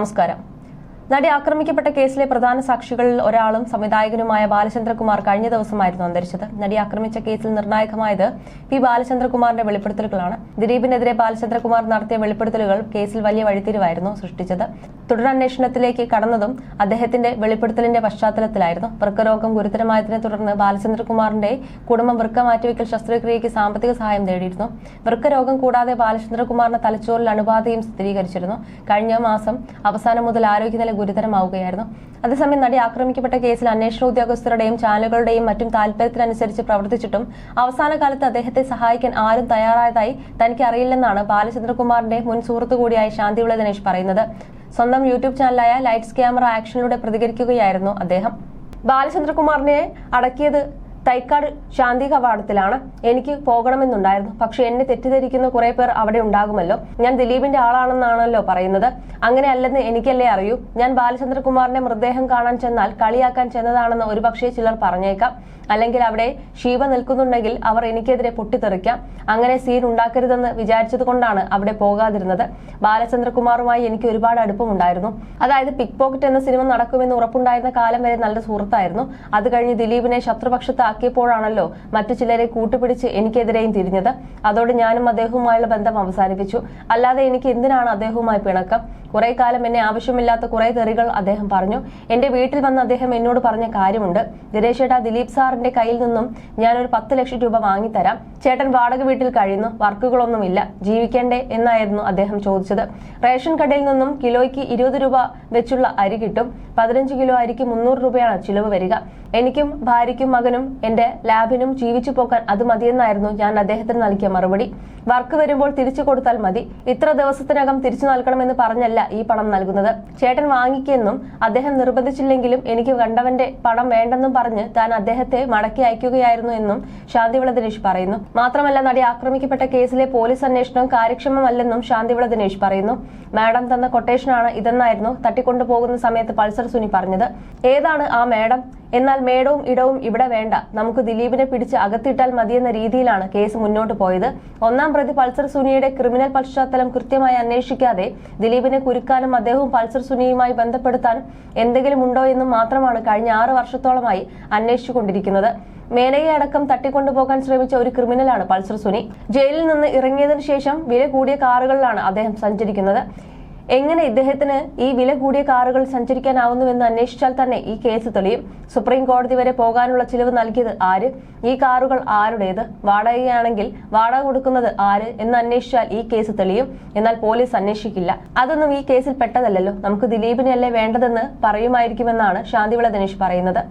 നമസ്കാരം. നടി ആക്രമിക്കപ്പെട്ട കേസിലെ പ്രധാന സാക്ഷികളിൽ ഒരാളും സംവിധായകനുമായ ബാലചന്ദ്രകുമാർ കഴിഞ്ഞ ദിവസമായിരുന്നു അന്തരിച്ചത്. നടി ആക്രമിച്ച കേസിൽ നിർണായകമായത് പി ബാലചന്ദ്രകുമാറിന്റെ വെളിപ്പെടുത്തലുകളാണ്. ദിലീപിനെതിരെ ബാലചന്ദ്രകുമാർ നടത്തിയ വെളിപ്പെടുത്തലുകൾ കേസിൽ വലിയ വഴിത്തിരിവായിരുന്നു സൃഷ്ടിച്ചത്. തുടരന്വേഷണത്തിലേക്ക് കടന്നതും അദ്ദേഹത്തിന്റെ വെളിപ്പെടുത്തലിന്റെ പശ്ചാത്തലത്തിലായിരുന്നു. വൃക്കരോഗം ഗുരുതരമായതിനെ തുടർന്ന് ബാലചന്ദ്രകുമാറിന്റെ കുടുംബം വൃക്ക മാറ്റിവെക്കൽ ശസ്ത്രക്രിയയ്ക്ക് സാമ്പത്തിക സഹായം തേടിയിരുന്നു വൃക്കരോഗം കൂടാതെ ബാലചന്ദ്രകുമാറിന് തലച്ചോറിൽ അണുബാധയും സ്ഥിരീകരിച്ചിരുന്നു. കഴിഞ്ഞ മാസം അവസാനം മുതൽ ആരോഗ്യനില ഗുരുതരമാവുകയായിരുന്നു. അതേസമയം നടി ആക്രമിക്കപ്പെട്ട കേസിൽ അന്വേഷണ ഉദ്യോഗസ്ഥരുടെയും ചാനലുകളുടെയും മറ്റും താൽപര്യത്തിനനുസരിച്ച് പ്രവർത്തിച്ചിട്ടും അവസാന കാലത്ത് അദ്ദേഹത്തെ സഹായിക്കാൻ ആരും തയ്യാറായതായി തനിക്ക് അറിയില്ലെന്നാണ് ബാലചന്ദ്രകുമാറിന്റെ മുൻ സുഹൃത്തു കൂടിയായ ശാന്തിവിള ദിനേശ് പറയുന്നത്. സ്വന്തം യൂട്യൂബ് ചാനലായ ലൈറ്റ്സ് ക്യാമറ ആക്ഷനിലൂടെ പ്രതികരിക്കുകയായിരുന്നു അദ്ദേഹം. ബാലചന്ദ്രകുമാറിനെ അടക്കിയത് തൈക്കാട് ശാന്തി കവാടത്തിലാണ് എനിക്ക് പോകണമെന്നുണ്ടായിരുന്നു. പക്ഷെ എന്നെ തെറ്റിദ്ധരിക്കുന്ന കുറെ പേർ അവിടെ ഉണ്ടാകുമല്ലോ. ഞാൻ ദിലീപിന്റെ ആളാണെന്നാണല്ലോ പറയുന്നത്. അങ്ങനെയല്ലെന്ന് എനിക്കല്ലേ അറിയൂ. ഞാൻ ബാലചന്ദ്രകുമാറിന്റെ മൃതദേഹം കാണാൻ ചെന്നാൽ കളിയാക്കാൻ ചെന്നതാണെന്ന് ഒരുപക്ഷെ ചിലർ പറഞ്ഞേക്കാം. അല്ലെങ്കിൽ അവിടെ ശിവ നിൽക്കുന്നുണ്ടെങ്കിൽ അവർ എനിക്കെതിരെ പൊട്ടിത്തെറിക്കാം. അങ്ങനെ സീൻ ഉണ്ടാക്കരുതെന്ന് വിചാരിച്ചത് കൊണ്ടാണ് അവിടെ പോകാതിരുന്നത്. ബാലചന്ദ്രകുമാറുമായി എനിക്ക് ഒരുപാട് അടുപ്പമുണ്ടായിരുന്നു. അതായത് പിക് പോക്കറ്റ് എന്ന സിനിമ നടക്കുമെന്ന് ഉറപ്പുണ്ടായിരുന്ന കാലം വരെ നല്ല സുഹൃത്തായിരുന്നു. അത് കഴിഞ്ഞ് ദിലീപിനെ ശത്രുപക്ഷത്താക്കിയപ്പോഴാണല്ലോ മറ്റു ചിലരെ കൂട്ടുപിടിച്ച് എനിക്കെതിരെയും തിരിഞ്ഞത്. അതോടെ ഞാനും അദ്ദേഹവുമായുള്ള ബന്ധം അവസാനിപ്പിച്ചു. അല്ലാതെ എനിക്ക് എന്തിനാണ് അദ്ദേഹവുമായി പിണക്കം? കുറെ കാലം എന്നെ ആവശ്യമില്ലാത്ത കുറെ തെറികൾ അദ്ദേഹം പറഞ്ഞു. എന്റെ വീട്ടിൽ വന്ന് അദ്ദേഹം എന്നോട് പറഞ്ഞ കാര്യമുണ്ട്. ദിനേശ് ചേട്ടാ ദിലീപ് സാറിന്റെ കയ്യിൽ നിന്നും ഞാൻ ഒരു പത്ത് ലക്ഷം രൂപ വാങ്ങിത്തരാം. ചേട്ടൻ വാടക വീട്ടിൽ കഴിയുന്നു വർക്കുകളൊന്നുമില്ല ജീവിക്കേണ്ടേ എന്നായിരുന്നു അദ്ദേഹം ചോദിച്ചത്. റേഷൻ കടയിൽ നിന്നും കിലോയ്ക്ക് ഇരുപത് രൂപ വെച്ചുള്ള അരി കിട്ടും. പതിനഞ്ച് കിലോ അരിക്ക് മുന്നൂറ് രൂപയാണ് ചിലവ് വരിക. എനിക്കും ഭാര്യയ്ക്കും മകനും എന്റെ ലാബിനും ജീവിച്ചു പോകാൻ അത് മതിയെന്നായിരുന്നു ഞാൻ അദ്ദേഹത്തിന് നൽകിയ മറുപടി. വർക്ക് വരുമ്പോൾ തിരിച്ചു കൊടുത്താൽ മതി. ഇത്ര ദിവസത്തിനകം തിരിച്ചു നൽകണമെന്ന് പറഞ്ഞല്ല. ഈ പണം നൽകുന്നത്. ചേട്ടൻ വാങ്ങിക്കെന്നും അദ്ദേഹം നിർബന്ധിച്ചില്ലെങ്കിലും എനിക്ക് കണ്ടവന്റെ പണം വേണ്ടെന്നും പറഞ്ഞ് താൻ അദ്ദേഹത്തെ മടക്കി അയക്കുകയായിരുന്നു എന്നും ശാന്തിവിള ദിനേശ് പറയുന്നു. മാത്രമല്ല നടി ആക്രമിക്കപ്പെട്ട കേസിലെ പോലീസ് അന്വേഷണം കാര്യക്ഷമമല്ലെന്നും ശാന്തിവിള ദിനേശ് പറയുന്നു. മാഡം തന്ന കൊട്ടേഷനാണ് ഇതെന്നായിരുന്നു തട്ടിക്കൊണ്ടുപോകുന്ന സമയത്ത് പൾസർ സുനി പറഞ്ഞത്. ഏതാണ് ആ മാഡം എന്നാൽ മേടവും ഇടവും ഇവിടെ വേണ്ട. നമുക്ക് ദിലീപിനെ പിടിച്ച് അകത്തിട്ടാൽ മതിയെന്ന രീതിയിലാണ് കേസ് മുന്നോട്ട് പോയത്. ഒന്നാം പ്രതി പൾസർ സുനിയുടെ ക്രിമിനൽ പശ്ചാത്തലം കൃത്യമായി അന്വേഷിക്കാതെ ദിലീപിനെ കുരുക്കാനും അദ്ദേഹവും പൾസർ സുനിയുമായി ബന്ധപ്പെടുത്താൻ എന്തെങ്കിലും ഉണ്ടോ എന്നും മാത്രമാണ് കഴിഞ്ഞ ആറ് വർഷത്തോളമായി അന്വേഷിച്ചുകൊണ്ടിരിക്കുന്നത്. മേനയെ അടക്കം തട്ടിക്കൊണ്ടുപോകാൻ ശ്രമിച്ച ഒരു ക്രിമിനലാണ് പൾസർ സുനി. ജയിലിൽ നിന്ന് ഇറങ്ങിയതിനു ശേഷം വില കൂടിയ കാറുകളിലാണ് അദ്ദേഹം സഞ്ചരിക്കുന്നത്. എങ്ങനെ ഇദ്ദേഹത്തിന് ഈ വില കൂടിയ കാറുകൾ സഞ്ചരിക്കാനാവുന്നുവെന്ന് അന്വേഷിച്ചാൽ തന്നെ ഈ കേസ് തെളിയും. സുപ്രീം കോടതി വരെ പോകാനുള്ള ചിലവ് നൽകിയത് ആര്? ഈ കാറുകൾ ആരുടേത്? വാടകയാണെങ്കിൽ വാടക കൊടുക്കുന്നത് ആര് എന്ന് അന്വേഷിച്ചാൽ ഈ കേസ് തെളിയും. എന്നാൽ പോലീസ് അന്വേഷിക്കില്ല. അതൊന്നും ഈ കേസിൽ പെട്ടതല്ലല്ലോ. നമുക്ക് ദിലീപിനെയല്ലേ വേണ്ടതെന്ന് പറയുമായിരിക്കുമെന്നാണ് ശാന്തിവിള ദിനേഷ് പറയുന്നത്.